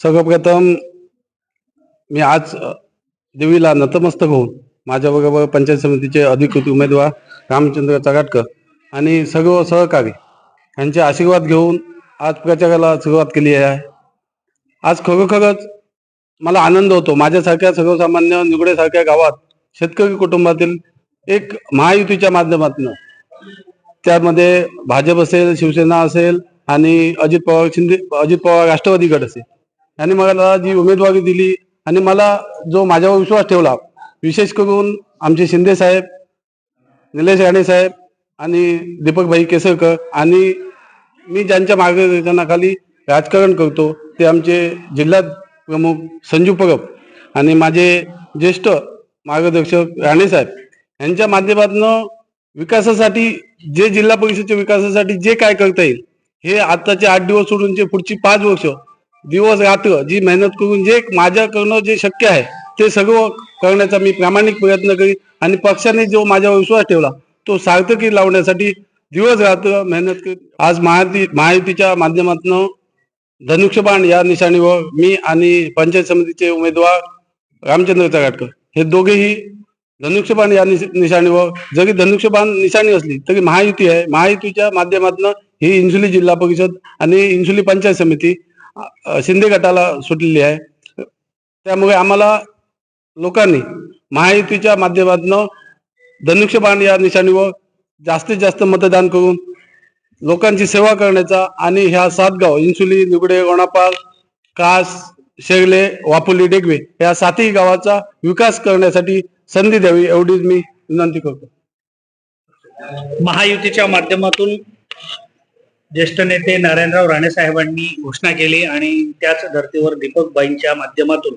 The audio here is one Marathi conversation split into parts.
सर्वप्रथम मी आज देवीला नतमस्तक होऊन माझ्याबरोबर पंचायत समितीचे अधिकृत उमेदवार रामचंद्र चगाटकर आणि सर्व सहकारी यांचे आशीर्वाद घेऊन आज प्रचाराला सुरुवात केली आहे. आज खरोखरच मला आनंद होतो. माझ्यासारख्या सर्वसामान्य निगडेसारख्या गावात शेतकरी कुटुंबातील एक महायुतीच्या माध्यमातून त्यामध्ये भाजप असेल शिवसेना असेल आणि अजित पवार शिंदे अजित पवार राष्ट्रवादी गट असेल. यांनी मला जी उमेदवारी दिली आणि मला जो माझ्यावर विश्वास ठेवला विशेष करून आमचे शिंदे साहेब निलेश राणे साहेब आणि दीपकभाई केसरकर आणि मी ज्यांच्या मार्गदर्शनाखाली राजकारण करतो ते आमचे जिल्हा प्रमुख संजू परब आणि माझे ज्येष्ठ मार्गदर्शक राणे साहेब. यांच्या माध्यमातून विकासासाठी जे जिल्हा परिषदच्या विकासासाठी जे काय करता येईल हे आताचे आठ दिवस सोडून जे पुढची पाच वर्ष दिवस रात्र जी मेहनत करून जे माझ्याकडनं जे शक्य आहे ते सर्व करण्याचा मी प्रामाणिक प्रयत्न करीन आणि पक्षाने जो माझ्यावर विश्वास ठेवला तो सार्थकी लावण्यासाठी दिवस रात्र मेहनत करीत. आज महायुती महायुतीच्या माध्यमातून धनुष्यबाण या निशाणीवर मी आणि पंचायत समितीचे उमेदवार रामचंद्र चगाटकर हे दोघेही धनुष्यबाण या निशाणीवर जरी धनुष्यबाण निशाणी असली तरी महायुती आहे. महायुतीच्या माध्यमातून ही इन्सुली जिल्हा परिषद आणि इन्सुली पंचायत समिती शिंदे गटाला सुटलेली आहे. त्यामुळे आम्हाला लोकांनी महायुतीच्या माध्यमातून धनुष्यबाण या निशाणीवर जास्तीत जास्त मतदान करून लोकांची सेवा करण्याचा आणि ह्या सातगाव इन्सुली निगडे गोणापाल कास शेगले वापुली डेगवे या सातही गावाचा विकास करण्यासाठी संधी द्यावी एवढीच मी विनंती करतो. महायुतीच्या माध्यमातून ज्येष्ठ नेते नारायणराव राणे साहेबांनी घोषणा केली आणि त्याच धर्तीवर दीपकबाईंच्या माध्यमातून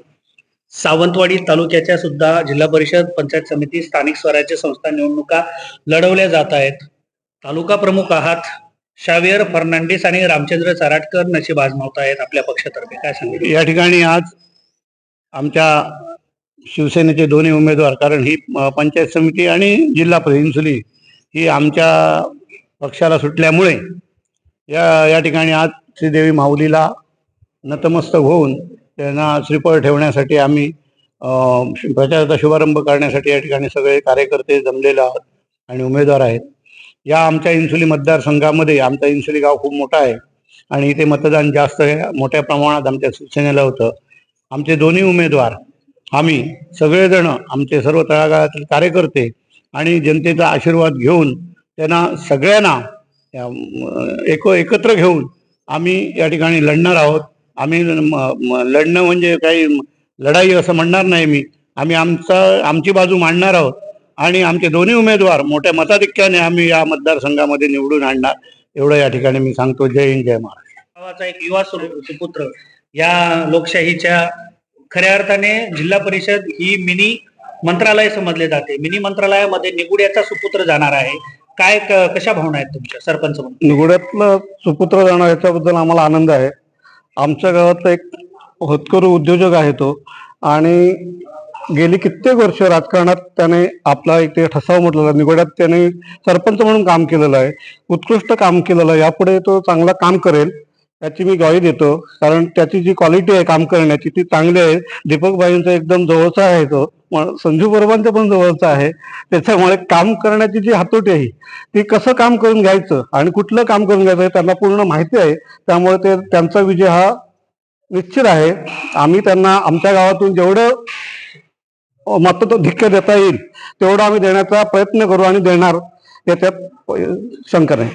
सावंतवाडी तालुक्याच्या सुद्धा जिल्हा परिषद पंचायत समिती स्थानिक स्वराज्य संस्था निवडणुका लढवल्या जात आहेत. तालुका प्रमुख आहात शावियर फर्नांडिस आणि रामचंद्र चराटकर नशीब आजमावत आहेत आपल्या पक्षातर्फे. काय सांगितलं या ठिकाणी आज आमच्या शिवसेनेचे दोन्ही उमेदवार कारण ही पंचायत समिती आणि जिल्हा परिषद ही आमच्या पक्षाला सुटल्यामुळे या या ठिकाणी आज श्रीदेवी माऊलीला नतमस्तक होऊन त्यांना श्रीफळ ठेवण्यासाठी आम्ही प्रचाराचा शुभारंभ करण्यासाठी या ठिकाणी सगळे कार्यकर्ते जमलेले आहोत आणि उमेदवार आहेत. या आमच्या इन्सुली मतदारसंघामध्ये आमचा इन्सुली गाव खूप मोठा आहे आणि इथे मतदान जास्त मोठ्या प्रमाणात आमच्या शिवसेनेला होतं. आमचे दोन्ही उमेदवार आम्ही सगळेजण आमचे सर्व तळागाळातील कार्यकर्ते आणि जनतेचा आशीर्वाद घेऊन त्यांना सगळ्यांना एक एकत्र घेऊन आम्ही या ठिकाणी लढणार आहोत. आम्ही लढणं म्हणजे काही लढाई असं म्हणणार नाही मी. आम्ही आमचा आमची बाजू मांडणार आहोत. आणि आमचे दोन्ही उमेदवार मोठ्या मताधिक्याने आम्ही या मतदारसंघामध्ये निवडून आणणार. एवढं या ठिकाणी मी सांगतो. जय हिंद जय महाराष्ट्र. गावाचा एक युवा सुपुत्र या लोकशाहीच्या खऱ्या अर्थाने जिल्हा परिषद ही मिनी मंत्रालय समजले जाते. मिनी मंत्रालयामध्ये निगुड्याचा सुपुत्र जाणार आहे. काय क- कशा भावना आहेत तुमच्या सरपंच म्हणून? निगोड्यातलं सुपुत्र जाणं याच्याबद्दल आम्हाला आनंद आहे. आमच्या गावातला एक होतकरू उद्योजक आहे तो आणि गेली कित्येक वर्ष राजकारणात त्याने आपला एक ते ठसाव म्हटलेला आहे. निगोड्यात त्याने सरपंच म्हणून काम केलेलं आहे. उत्कृष्ट काम केलेलं आहे. यापुढे तो चांगला काम करेल याची मी ग्वाही देतो. कारण त्याची जी क्वालिटी आहे काम करण्याची ती चांगली आहे. दीपकबाईंचा एकदम जवळचा आहे तो. संजू बरोबांचा पण जवळचा आहे. त्याच्यामुळे काम करण्याची जी हातोटी आहे ती कसं काम करून घ्यायचं आणि कुठलं काम करून घ्यायचं हे त्यांना पूर्ण माहिती आहे. त्यामुळे ते त्यांचा विजय हा निश्चित आहे. आम्ही त्यांना आमच्या गावातून जेवढं मत धिक्य देता येईल तेवढं आम्ही देण्याचा प्रयत्न करू आणि देणार याच्यात शंकर नाही.